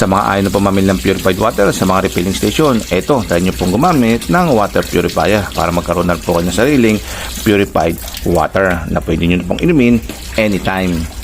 Sa mga ayaw na pumamili ng purified water sa mga refilling station, eto, try nyo pong gumamit ng water purifier para magkaroon na po kayo ng sariling purified water na pwede nyo na pong inumin anytime.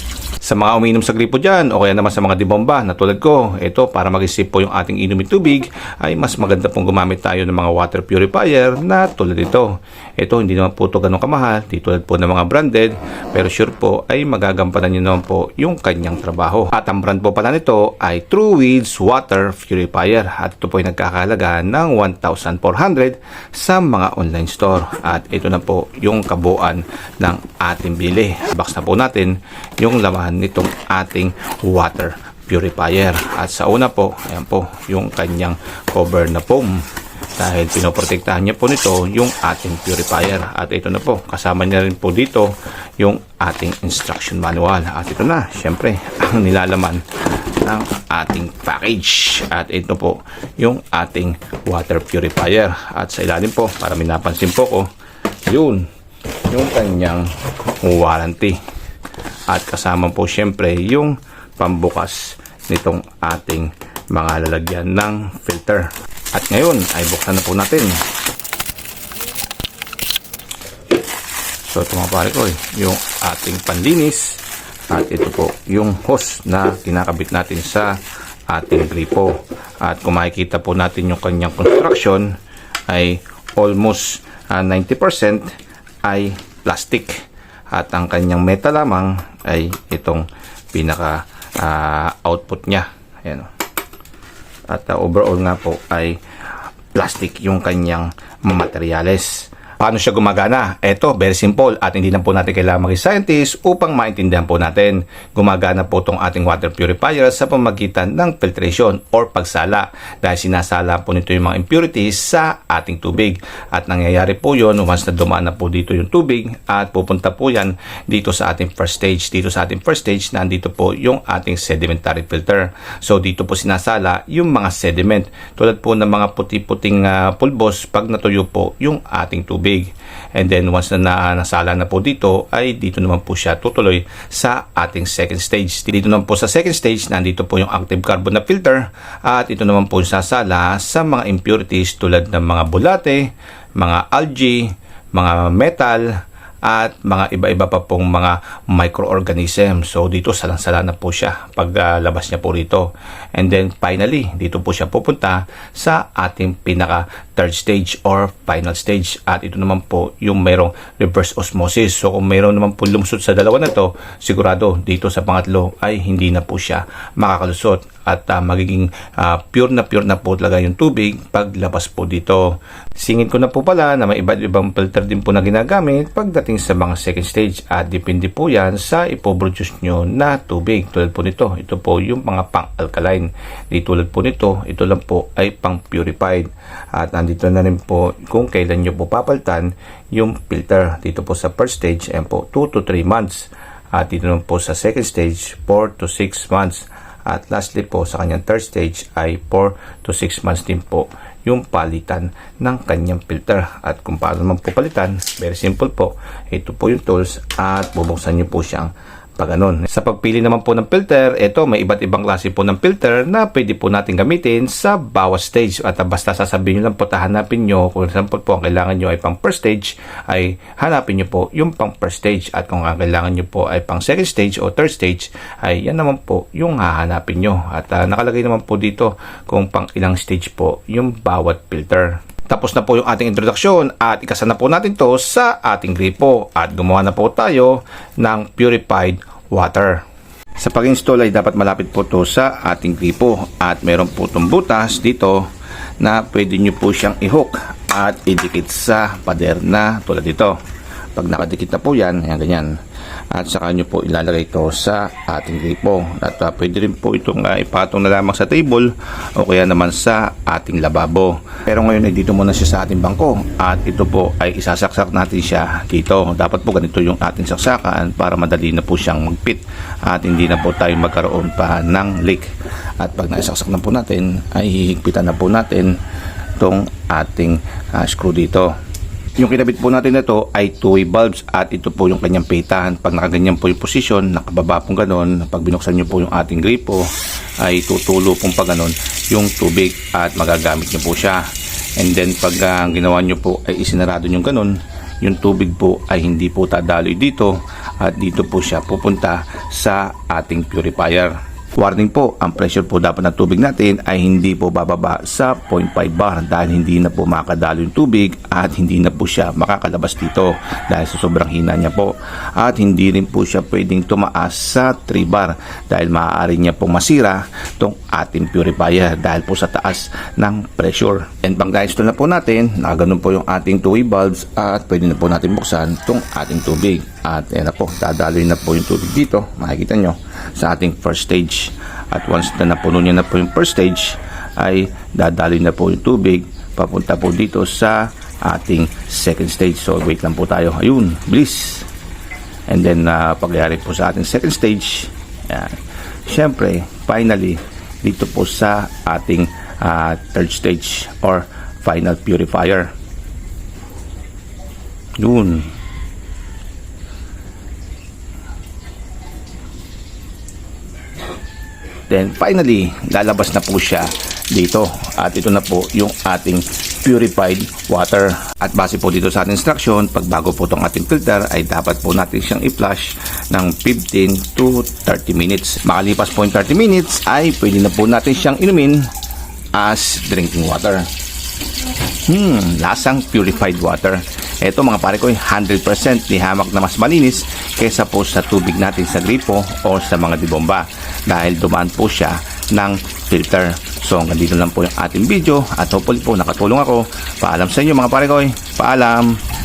Sa mga umiinom sa gripo dyan, o kaya naman sa mga dibomba na tulad ko, ito para mag-isip po yung ating inumin tubig, ay mas maganda pong gumamit tayo ng mga water purifier na tulad ito. Ito hindi naman po ito ganun kamahal, di tulad po ng mga branded, pero sure po ay magagampanan nyo naman po yung kanyang trabaho. At ang brand po pala nito ay True Weeds Water Purifier at ito po ay nagkakahalaga ng 1,400 sa mga online store. At ito na po yung kabuuan ng ating bili. Box na po natin yung laman nitong ating water purifier. At sa una po, ayan po, yung kanyang cover na foam. Dahil pinoprotektahan niya po nito yung ating purifier. At ito na po, kasama niya rin po dito yung ating instruction manual. At ito na, syempre, ang nilalaman ng ating package. At ito po, yung ating water purifier. At sa ilalim po, para may napansin po ko, yun, yung kanyang warranty. At kasama po syempre yung pambukas nitong ating mga lalagyan ng filter. At ngayon ay buksan na po natin. So ito pare ko eh, yung ating panlinis at ito po yung hose na kinakabit natin sa ating gripo. At kung makikita po natin yung kanyang construction ay almost ah, 90% ay plastic at ang kanyang meta lamang ay itong pinaka ah, output niya. Ayan. At ah, overall nga po ay plastic yung kanyang materyales. Paano siya gumagana? Ito, very simple at hindi na po natin kailangan maging scientist upang maintindihan po natin. Gumagana po itong ating water purifier sa pamagitan ng filtration or pagsala dahil sinasala po nito yung mga impurities sa ating tubig. At nangyayari po yon once na dumaan na po dito yung tubig at pupunta po yan dito sa ating first stage. Dito sa ating first stage, nandito po yung ating sedimentary filter. So dito po sinasala yung mga sediment tulad po ng mga puti-puting ah, pulbos pag natuyo po yung ating tubig. And then once na, na nasala na po dito ay dito naman po siya tutuloy sa ating second stage. Dito naman po sa second stage nandito po yung active carbon na filter at ito naman po sasala sa mga impurities tulad ng mga bulate, mga algae, mga metal, at mga iba-iba pa pong mga microorganism. So dito salang-sala na po siya pag ah, labas niya po rito. And then finally, dito po siya pupunta sa ating pinaka third stage or final stage. At ito naman po yung mayroong reverse osmosis. So kung mayroon naman po lumsot sa dalawa na to, sigurado dito sa pangatlo ay hindi na po siya makakalusot at ah, magiging ah, pure na pure na po talaga yung tubig paglabas po dito. Singin ko na po pala na may iba't ibang filter din po na ginagamit pagdating sa mga second stage at depende po yan sa ipoproduce nyo na tubig. Tulad po nito, ito po yung mga pang-alkaline. Di tulad po nito, ito lang po ay pang-purified. At nandito na rin po kung kailan nyo po papalitan yung filter. Dito po sa first stage, ayan po, 2 to 3 months. At dito naman po sa second stage, 4 to 6 months. At lastly po sa kanyang third stage ay 4 to 6 months din po yung palitan ng kanyang filter. At kung paano naman po palitan, very simple po. Ito po yung tools at bubuksan nyo po siyang pag ganun. Sa pagpili naman po ng filter, ito may iba't ibang klase po ng filter na pwede po natin gamitin sa bawat stage. At basta sasabihin nyo lang po, hanapin nyo, kung example po ang kailangan nyo ay pang first stage, ay hanapin nyo po yung pang first stage. At kung ang kailangan nyo po ay pang second stage o third stage, ay yan naman po yung hahanapin nyo. At ah, nakalagay naman po dito kung pang ilang stage po yung bawat filter. Tapos na po yung ating introduction at ikasa na po natin to sa ating gripo at gumawa na po tayo ng purified water. Sa pag-install ay dapat malapit po to sa ating gripo at meron po itong butas dito na pwede nyo po siyang i-hook at idikit sa pader na tulad dito. Pag nakadikit na po yan, ayan ganyan. At saka nyo po ilalagay ito sa ating gripo. At uh, pwede rin po itong uh, ipatong na lamang sa table o kaya naman sa ating lababo. Pero ngayon ay dito muna siya sa ating bangko. At ito po ay isasaksak natin siya dito. Dapat po ganito yung ating saksakan para madali na po siyang magpit. At hindi na po tayo magkaroon pa ng leak. At pag naisaksak na po natin, ay hihigpitan na po natin itong ating uh, screw dito. Yung kinabit po natin na to ay two-way bulbs at ito po yung kanyang pitahan. Pag nakaganyan po yung posisyon, nakababa pong ganon, pag binuksan nyo po yung ating gripo, ay tutulo pong pag ganon yung tubig at magagamit nyo po siya. And then pag ah, ginawa nyo po ay isinarado nyo ganon, yung tubig po ay hindi po tadaloy dito at dito po siya pupunta sa ating purifier. Warning po, ang pressure po dapat ng tubig natin ay hindi po bababa sa 0.5 bar dahil hindi na po makakadalo yung tubig at hindi na po siya makakalabas dito dahil sa sobrang hina niya po. At hindi rin po siya pwedeng tumaas sa 3 bar dahil maaari niya pong masira tong ating purifier dahil po sa taas ng pressure. And pang na po natin, nakaganon po yung ating two-way bulbs at pwede na po natin buksan tong ating tubig. At yan na po, dadaloy na po yung tubig dito. Makikita nyo sa ating first stage. At once na napuno niya na po yung first stage, ay dadaloy na po yung tubig papunta po dito sa ating second stage. So wait lang po tayo. Ayun, bilis. And then uh, pagyari po sa ating second stage, yan. Siyempre, finally, dito po sa ating uh, third stage or final purifier. Yun. Then finally, lalabas na po siya dito. At ito na po yung ating purified water. At base po dito sa ating instruction, pag bago po itong ating filter, ay dapat po natin siyang i-flush ng 15 to 30 minutes. Makalipas po yung 30 minutes, ay pwede na po natin siyang inumin as drinking water. Hmm, lasang purified water. Ito mga pare ko, 100% ni hamak na mas malinis kaysa po sa tubig natin sa gripo o sa mga dibomba dahil dumaan po siya ng filter. So hanggang dito lang po yung ating video at hopefully po nakatulong ako. Paalam sa inyo mga pare ko. Paalam!